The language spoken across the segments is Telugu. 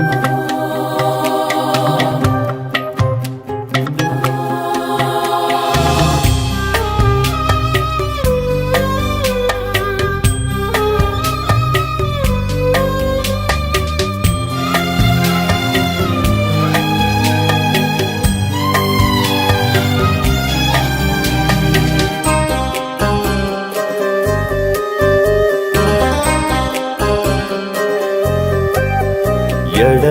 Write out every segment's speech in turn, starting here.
you.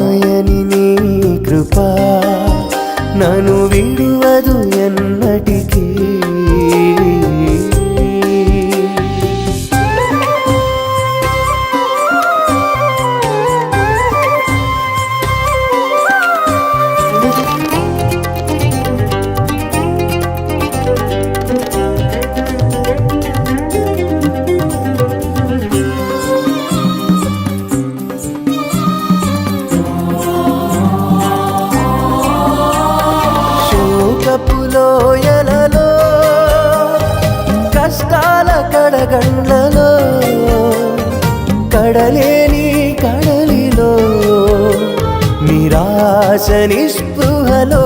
ఎడబాయని కడగండ్లలో కడలేని కడలిలో నిరాశ నిస్పృహలో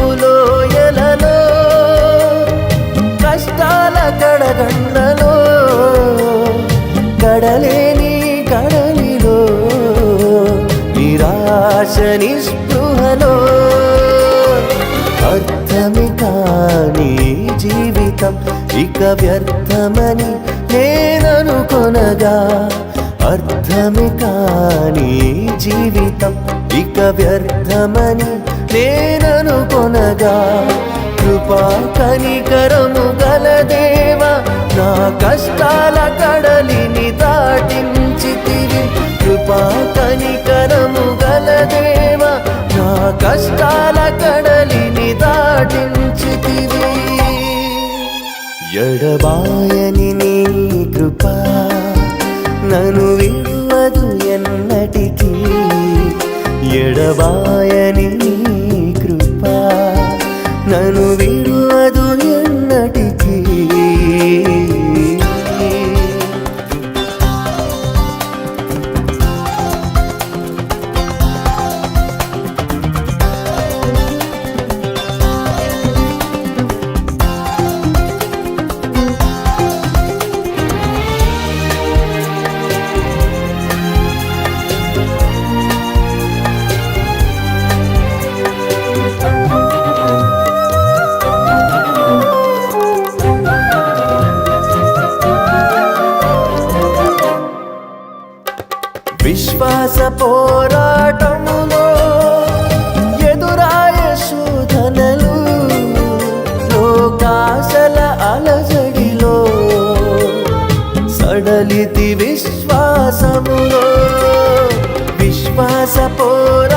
శోకపులోయలలో కష్టాల కడగండ్లలో కడలేని కడలిలో నిరాశ నిస్పృహలో ఇక వ్యర్థమని నేననుకొనగా అర్థమే కాని జీవితం. ఇక వ్యర్థమని నేననుకొనగా కృపా కనికరము గలదేవా నా కష్టాల కడలిని దాటించితివి. కృపా కనికరము గలదేవా నా కష్టాల కడ ఎడబాయని నీ కృప నను విడువదు ఎన్నటికీ. ఎడబాయని విశ్వాస పోరాటములో ఎదురాయ శోధనలు లోకాశల అలజడిలో సడలితి విశ్వాసములో విశ్వాస పోరా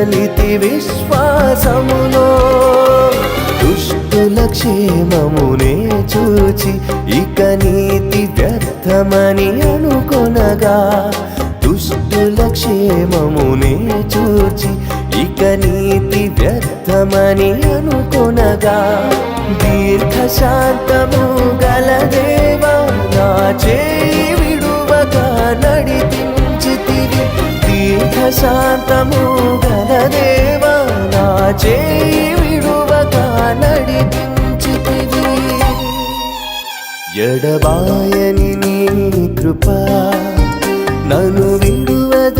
సడలితి విశ్వాసములో. దుష్టుల క్షేమమునే చూచి ఇక నీతి వ్యర్థమని అనుకొనగా. దుష్టుల క్షేమమునే చూచి ఇక నీతి వ్యర్థమని అనుకొనగా. దీర్ఘశాంతము గల దేవా నా చేయి విడువగా నడిపించితివి. తీర్థశాంతము గల దేవా నా చేయి విడువగా నడిపించితివి. ఎడబాయని నీ కృప నన్ను విడువద.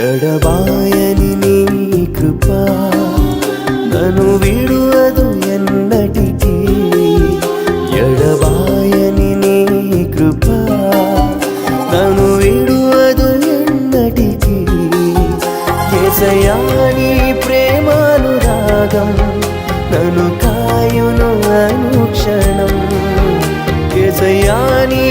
ఎడబాయని నీ కృప నను విడువదు ఎన్నటికీ. ఎడబాయని నీ కృప నను విడువదు ఎన్నటికీ. కేసయాని ప్రేమానురాగం నను కాయును అనుక్షణం. కేసయాని